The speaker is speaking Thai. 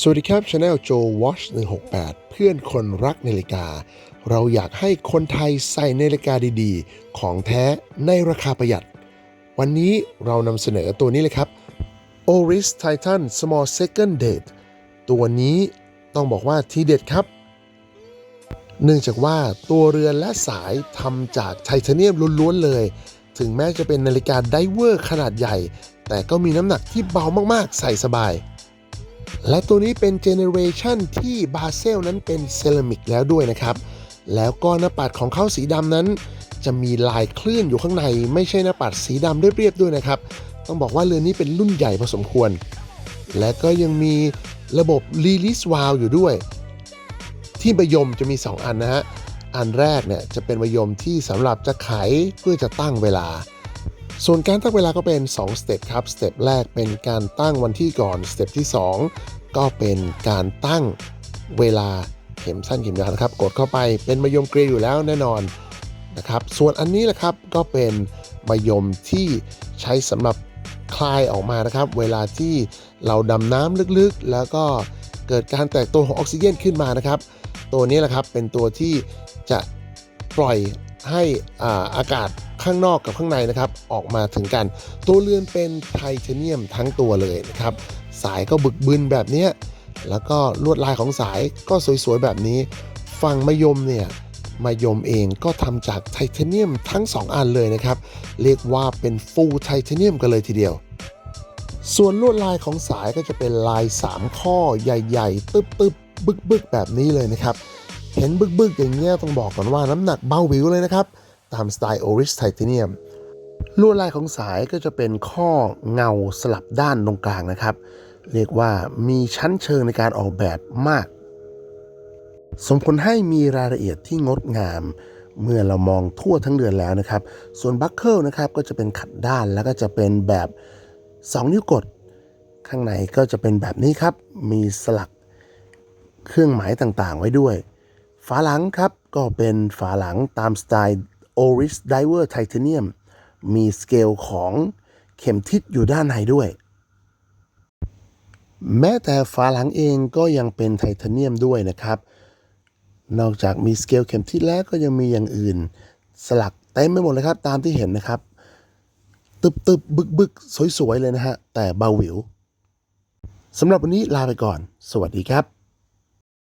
สวัสดีครับช anel โจ Watch 168 เพื่อนคนรักนาฬิกา เราอยากให้คนไทยใส่นาฬิกาดีๆ ของแท้ในราคาประหยัด วันนี้เรานำเสนอตัวนี้เลยครับ Oris Titan Small Second Date ตัวนี้ต้องบอกว่าทีเด็ดครับ เนื่องจากว่าตัวเรือนและสายทำจากไทเทเนียมล้วนๆเลย ถึงแม้จะเป็นนาฬิกาไดเวอร์ขนาดใหญ่ แต่ก็มีน้ำหนักที่เบามากๆ ใส่สบาย และตัวนี้เป็นเจเนเรชันที่บาเซลนั้นเป็นเซรามิกแล้วด้วยนะครับ แล้วก็หน้าปัดของเขาสีดำนั้น จะมีลายคลื่นอยู่ข้างใน ไม่ใช่หน้าปัดสีดำเรียบๆด้วยนะครับ ต้องบอกว่าเรือนนี้เป็นรุ่นใหญ่พอสมควร และก็ยังมีระบบ Release Valve อยู่ด้วย ที่มะยมจะมี 2 อันนะฮะ อันแรกเนี่ยจะเป็นมะยมที่สำหรับจะไขเพื่อจะตั้งเวลา ส่วนการตั้งเวลาก็เป็น 2 สเต็ปครับ สเต็ปแรกเป็นการตั้งวันที่ก่อน สเต็ปที่ 2 ก็เป็นการตั้งเวลาเข็มสั้นเข็มยาวนะครับ กดเข้าไปเป็นมะยมเกลียอยู่แล้วแน่นอนนะครับ ส่วนอันนี้แหละครับก็เป็นมะยมที่ใช้สำหรับคลายออกมานะครับ เวลาที่เราดำน้ำลึกๆ แล้วก็เกิดการแตกตัวของออกซิเจนขึ้นมานะครับ ตัวนี้แหละครับเป็นตัวที่จะปล่อยให้อาอากาศ ข้างนอกกับข้างในนะครับ ออกมาถึงกัน ตัวเรือนเป็นไทเทเนียมทั้งตัวเลยนะครับ สายก็บึกบึนแบบนี้แล้วก็ลวดลายของสายก็สวยๆแบบนี้ ฝั่งมะยมเนี่ยมะยมเองก็ทำจากไทเทเนียมทั้ง 2 อันเลยนะครับ เรียกว่าเป็นฟูลไทเทเนียมกันเลยทีเดียว ส่วนลวดลายของสายก็จะเป็นลาย 3 ข้อใหญ่ๆ ตึบๆ บึกๆ แบบนี้เลยนะครับ เห็นบึกๆ อย่างเงี้ยต้องบอกก่อนว่าน้ำหนักเบาวิวเลยนะครับ ตามสไตล์ Oris Titanium ลวดลายของสายก็จะเป็นข้อเงาสลับด้านตรงกลางนะครับ เรียกว่ามีชั้นเชิงในการออกแบบมากส่งผลให้มีรายละเอียดที่งดงาม เมื่อเรามองทั่วทั้งเรือนแล้วนะครับ ส่วนบัคเกิลนะครับก็จะเป็นขัดด้านแล้วก็จะเป็นแบบ 2 นิ้วกด ข้างในก็จะเป็นแบบนี้ครับ มีสลักเครื่องหมายต่างๆ ไว้ด้วย ฝาหลังครับก็เป็นฝาหลังตามสไตล์ Oris Diver Titanium มีสเกลของเข็มทิศอยู่ด้านในด้วย แม้แต่ฝาหลังเองก็ยังเป็นไทเทเนียมด้วยนะครับ นอกจากมีสเกลเข็มทิศแล้วก็ยังมีอย่างอื่น สลักเต็มไปหมดเลยครับ ตามที่เห็นนะครับ ตึบตึบบึกบึกสวย ๆ เลยนะฮะ แต่เบาหวิวสำหรับวันนี้ลาไปก่อน สวัสดีครับ